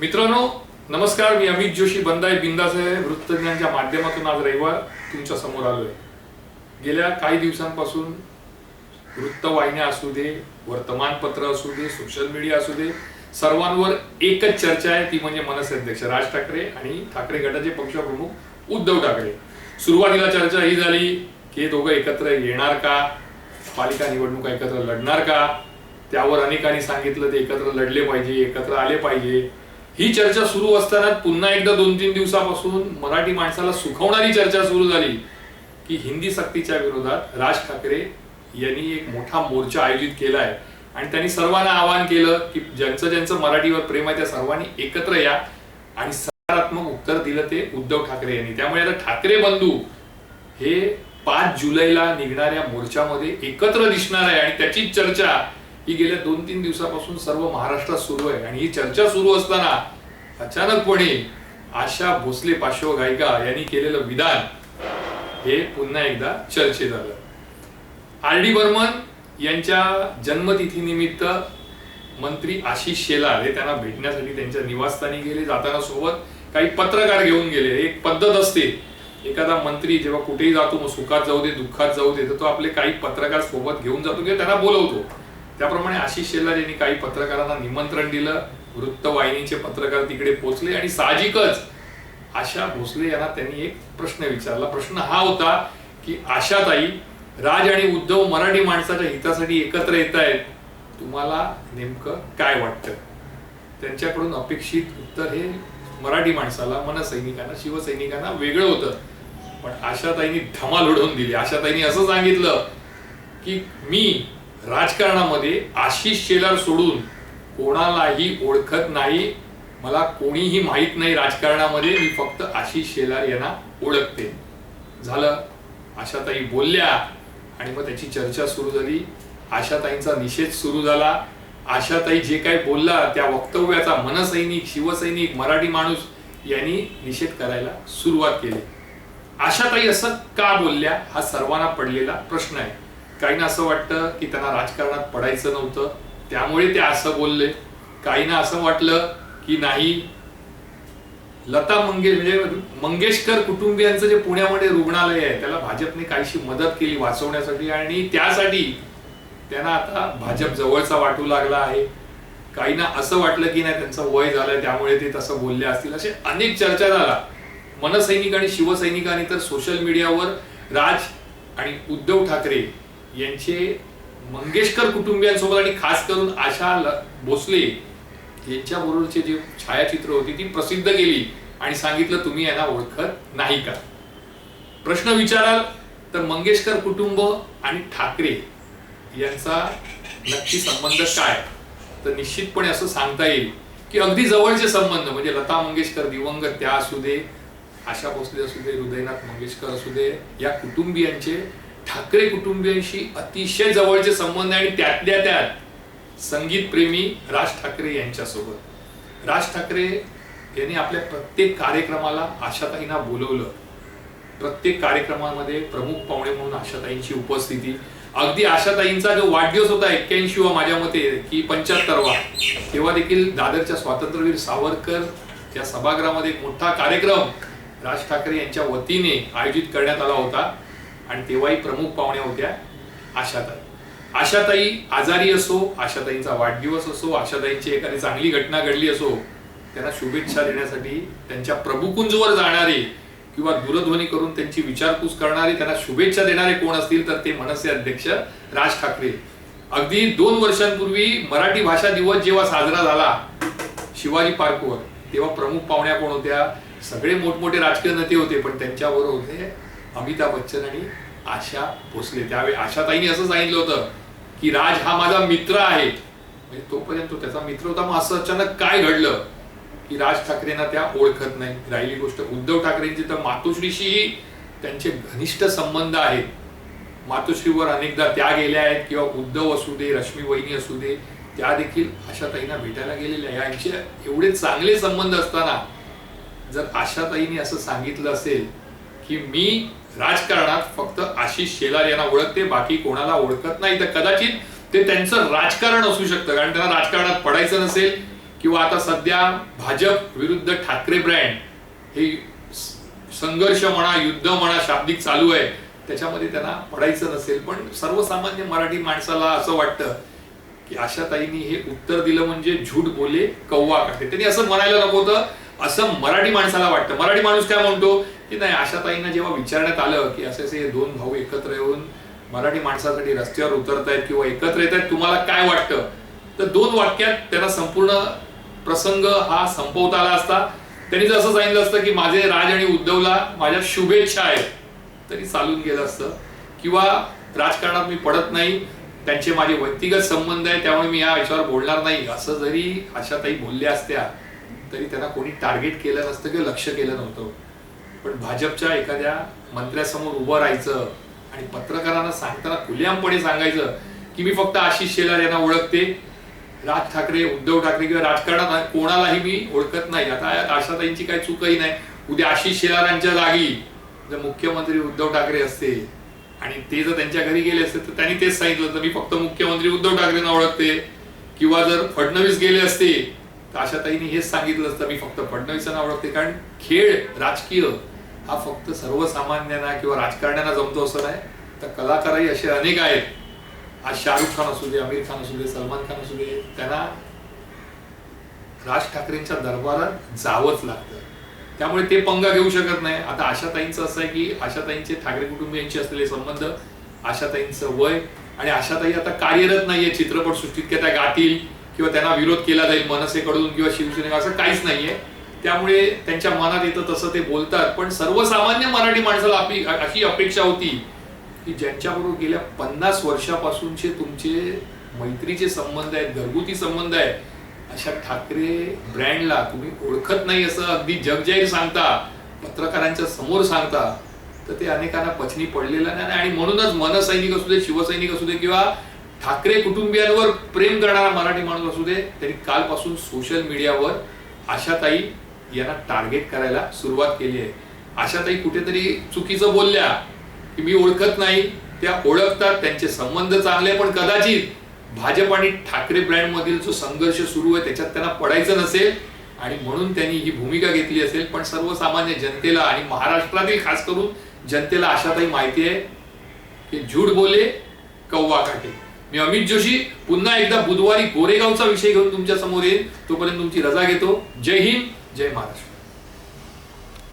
मित्रांनो नमस्कार मी अमित जोशी बंदाय बिंदास आहे वृत्तज्ञांच्या माध्यमातून आज रविवार तुमच्यासमोर आलोय. गेल्या काही दिवसांपासून वृत्तवाहिन्या असू दे वर्तमानपत्र असू दे सोशल मीडिया असू दे सर्वांवर एकच चर्चा आहे ती म्हणजे मनसे अध्यक्ष राज ठाकरे आणि ठाकरे गटाचे पक्षप्रमुख उद्धव ठाकरे. सुरुवातीला चर्चा ही झाली की हे दोघं एकत्र येणार का? पालिका निवडणुका एकत्र लढणार का? त्यावर अनेकांनी सांगितलं ते एकत्र लढले पाहिजे एकत्र आले पाहिजे. ही चर्चा सुरू असताना पुन्हा एकदा दोन तीन दिवसापासून मराठी माणसाला सुखवणारी चर्चा सुरू झाली की हिंदी सक्तीच्या विरोधात राज ठाकरे यांनी एक मोठा मोर्चा आयोजित केला आहे आणि त्यांनी सर्वांना आवाहन केलं की ज्यांचं ज्यांचं मराठीवर प्रेम आहे त्या सर्वांनी एकत्र या आणि सकारात्मक उत्तर दिलं ते उद्धव ठाकरे यांनी. त्यामुळे आता ठाकरे बंधू हे पाच जुलैला निघणाऱ्या मोर्चामध्ये एकत्र दिसणार आहे आणि त्याचीच चर्चा ही गेल्या दोन तीन दिवसापासून सर्व महाराष्ट्रात सुरू आहे. आणि ही चर्चा सुरू असताना अचानकपणे आशा भोसले पार्श्वगायिका यांनी केलेलं विधान हे पुन्हा एकदा चर्चेत आलं. आर डी बर्मन यांच्या जन्मतिथीनिमित्त मंत्री आशिष शेलार हे त्यांना भेटण्यासाठी त्यांच्या निवासस्थानी गेले जाताना सोबत काही पत्रकार घेऊन गेले. एक पद्धत असते एखादा मंत्री जेव्हा कुठेही जातो मग सुखात जाऊ दे दुःखात जाऊ दे तर तो आपले काही पत्रकार सोबत घेऊन जातो किंवा त्यांना बोलवतो. त्याप्रमाणे आशिष शेलार यांनी काही पत्रकारांना निमंत्रण दिलं. वृत्तवाहिनीचे पत्रकार तिकडे पोहोचले आणि साहजिकच आशा भोसले यांना त्यांनी एक प्रश्न विचारला. प्रश्न हा होता की आशाताई राज आणि उद्धव मराठी माणसाच्या हितासाठी एकत्र येत आहेत. तुम्हाला नेमकं काय वाटतं? त्यांच्याकडून अपेक्षित उत्तर हे मराठी माणसाला मनसैनिकांना शिवसैनिकांना वेगळं होतं. पण आशाताईंनी धमाल उडवून दिली. आशाताईंनी असं सांगितलं की मी राजकारणामध्ये आशिष शेलार सोडून कोणालाही ओळखत नाही मला कोणीही माहीत नाही राजकारणामध्ये मी फक्त आशिष शेलार यांना ओळखते. झालं. आशाताई बोलल्या आणि मग त्याची चर्चा सुरू झाली. आशाताईंचा निषेध सुरू झाला. आशाताई जे काही बोलला त्या वक्तव्याचा मनसैनिक शिवसैनिक मराठी माणूस यांनी निषेध करायला सुरुवात केली. आशाताई असं का बोलल्या? हा सर्वांना पडलेला प्रश्न आहे. काहींना असं वाटतं की त्यांना राजकारणात पडायचं नव्हतं. त्यामुळे ते असं बोलले. काहींना असं वाटलं की नाही. लता मंगेश म्हणजे मंगेशकर कुटुंबियांचं जे पुण्यामध्ये रुग्णालय आहे त्याला भाजपने काहीशी मदत केली वाचवण्यासाठी आणि त्यासाठी त्यांना आता भाजप जवळचा वाटू लागला आहे. काहींना असं वाटलं की नाही त्यांचं वय झालं त्यामुळे ते तसं बोलले असतील. असे अनेक चर्चा झाला. मनसैनिक आणि शिवसैनिकांनी तर सोशल मीडियावर राज आणि उद्धव ठाकरे यांचे मंगेशकर कुटुंबियांसोबत आणि खास करून आशा भोसले यांच्या बरोबरचे जे छायाचित्र होती ती प्रसिद्ध केली आणि सांगितलं तुम्ही यांना ओळखत नाही का? प्रश्न विचाराल तर मंगेशकर कुटुंब आणि ठाकरे यांचा नक्की संबंध काय? तर निश्चितपणे असं सांगता येईल की अगदी जवळचे संबंध म्हणजे लता मंगेशकर दिवंगत त्या असू दे आशा भोसले असू दे हृदयनाथ मंगेशकर असू दे या कुटुंबियांचे ठाकरे कुटुंबियांशी अतिशय जवळचे संबंध आणि त्यातल्या त्यात संगीत प्रेमी राज ठाकरे यांच्यासोबत. राज ठाकरे यांनी आपल्या प्रत्येक कार्यक्रमाला आशाताईंना बोलवलं. प्रत्येक कार्यक्रमामध्ये प्रमुख पाहुणे म्हणून आशाताईंची उपस्थिती. अगदी आशाताईंचा जो वाढदिवस होता एक्क्याऐंशी वा माझ्या मते की पंच्याहत्तरवा तेव्हा देखील दादरच्या स्वातंत्र्यवीर सावरकर या सभागृहामध्ये एक मोठा कार्यक्रम राज ठाकरे यांच्या वतीने आयोजित करण्यात आला होता. आणि तेव्हाही प्रमुख पाहुण्या होत्या आशाताई. आशाताई आजारी असो आशाताईंचा वाढदिवस असो आशाताईंची एखादी चांगली घटना घडली असो त्यांना शुभेच्छा देण्यासाठी त्यांच्या प्रभुकुंजवर जाणारे किंवा दूरध्वनी करून त्यांची विचारपूस करणारे त्यांना शुभेच्छा देणारे कोण असतील तर ते मनसे अध्यक्ष राज ठाकरे. अगदी दोन वर्षांपूर्वी मराठी भाषा दिवस जेव्हा साजरा झाला शिवाजी पार्कवर तेव्हा प्रमुख पाहुण्या कोण होत्या? सगळे मोठमोठे राजकीय नेते होते पण त्यांच्याबरोबर होते अमिताभ बच्चन आणि आशा भोसले. त्यावेळी आशाताईंनी असं सांगितलं होतं की राज हा माझा मित्र आहे. म्हणजे तोपर्यंत तो त्याचा मित्र होता. मग असं अचानक काय घडलं की राज ठाकरेंना त्या ओळखत नाही? राहिली गोष्ट उद्धव ठाकरेंची. तर मातोश्रीशीही त्यांचे घनिष्ठ संबंध आहेत. मातोश्रीवर अनेकदा त्या गेल्या आहेत किंवा उद्धव असू दे रश्मी वहिनी असू दे त्या देखील आशाताईंना भेटायला गेलेल्या यांचे एवढे चांगले संबंध असताना जर आशाताईंनी असं सांगितलं असेल की मी राजकारणात फक्त आशिष शेलार यांना ओळखते बाकी कोणाला ओळखत नाही. तर कदाचित ते त्यांचं राजकारण असू शकतं कारण त्यांना राजकारणात पडायचं नसेल किंवा आता सध्या भाजप विरुद्ध ठाकरे ब्रँड हे संघर्ष म्हणा युद्ध म्हणा शाब्दिक चालू आहे त्याच्यामध्ये त्यांना पडायचं नसेल. पण सर्वसामान्य मराठी माणसाला असं वाटतं की आशाताईंनी हे उत्तर दिलं म्हणजे झूट बोले कव्वा काढते त्यांनी असं म्हणायला नको होतं असं मराठी माणसाला वाटतं. मराठी माणूस काय म्हणतो? की नाही आशाताईंना जेव्हा विचारण्यात आलं की असे असे दोन भाऊ एकत्र येऊन मराठी माणसासाठी रस्त्यावर उतरतायत किंवा एकत्र येत आहेत तुम्हाला काय वाटतं? तर दोन वाक्यात त्यांना संपूर्ण प्रसंग हा संपवता आला असता. त्यांनी जर असं सांगितलं असतं की माझे राज आणि उद्धवला माझ्या शुभेच्छा आहेत तरी चालून गेलं असतं. किंवा राजकारणात मी पडत नाही त्यांचे माझे व्यक्तिगत संबंध आहे त्यामुळे मी या विषयावर बोलणार नाही. असं जरी आशाताई बोलल्या असत्या तरी त्यांना कोणी टार्गेट केलं नसतं किंवा लक्ष केलं नव्हतं. पण भाजपच्या एखाद्या मंत्र्यासमोर उभं राहायचं आणि पत्रकारांना सांगताना खुल्यामपणे सांगायचं की मी फक्त आशिष शेलार यांना ओळखते राज ठाकरे उद्धव ठाकरे किंवा राजकारणात कोणालाही मी ओळखत नाही. आता आशाताईंची काही चूकही नाही. उद्या आशिष शेलारांच्या जागी जर मुख्यमंत्री उद्धव ठाकरे असते आणि ते जर त्यांच्या घरी गेले असते तर त्यांनी तेच सांगितलं तर मी फक्त मुख्यमंत्री उद्धव ठाकरेंना ओळखते. किंवा जर फडणवीस गेले असते तर आशाताईंनी हेच सांगितलं असतं मी फक्त फडणवीसांना ओळखते. कारण खेळ राजकीय हा फक्त सर्वसामान्यांना किंवा राजकारण्यांना जमतो असं नाही. तर कलाकारही असे अनेक आहेत. आज शाहरुख खान असू दे आमिर खान असू दे सलमान खान असू दे त्यांना राज ठाकरेंच्या दरबारात जावंच लागतं. त्यामुळे ते पंगा घेऊ शकत नाही. आता आशाताईंचं असं आहे की आशाताईंचे ठाकरे कुटुंबियांशी असलेले संबंध आशाताईंचं वय आणि आशाताई आता कार्यरत नाहीये चित्रपट सृष्टीत की त्या गातील किंवा त्यांना विरोध केला जाईल मनसेकडून किंवा शिवसेने असं काहीच नाहीये त्यामुळे त्यांच्या मनात येतं तसं ते बोलतात. पण सर्वसामान्य मराठी माणसाला आपली अशी अपेक्षा होती की ज्यांच्याबरोबर गेल्या पन्नास वर्षापासूनचे तुमचे मैत्रीचे संबंध आहेत घरगुती संबंध आहेत अशा ठाकरे ब्रँडला तुम्ही ओळखत नाही असं अगदी जगजाहीर सांगता पत्रकारांच्या समोर सांगता तर ते अनेकांना पचनी पडलेलं नाही. आणि म्हणूनच मनसैनिक असू दे शिवसैनिक असू दे किंवा ठाकरे कुटुंबियांवर प्रेम करणारा मराठी माणूस असू दे त्यांनी कालपासून सोशल मीडियावर आशाताई यांना टार्गेट करायला सुरुवात केली आहे. आशाताई कुठेतरी चुकीचं बोलल्या की मी ओळखत नाही. त्या ओळखतात त्यांचे संबंध चांगले पण कदाचित भाजप आणि ठाकरे ब्रँड मधील जो संघर्ष सुरू आहे त्याच्यात त्यांना पडायचं नसेल. आणि म्हणून त्यांनी ही भूमिका घेतली असेल. पण सर्वसामान्य जनतेला आणि महाराष्ट्रातील खास करून जनतेला आशाताई माहिती आहे की झूठ बोले कव्वा काटे. मी अमित जोशी पुन्हा एकदा बुधवारी गोरेगावचा विषय घेऊन तुमच्यासमोर येईल तोपर्यंत तुमची रजा घेतो. जय हिंद. जय महाराष्ट्र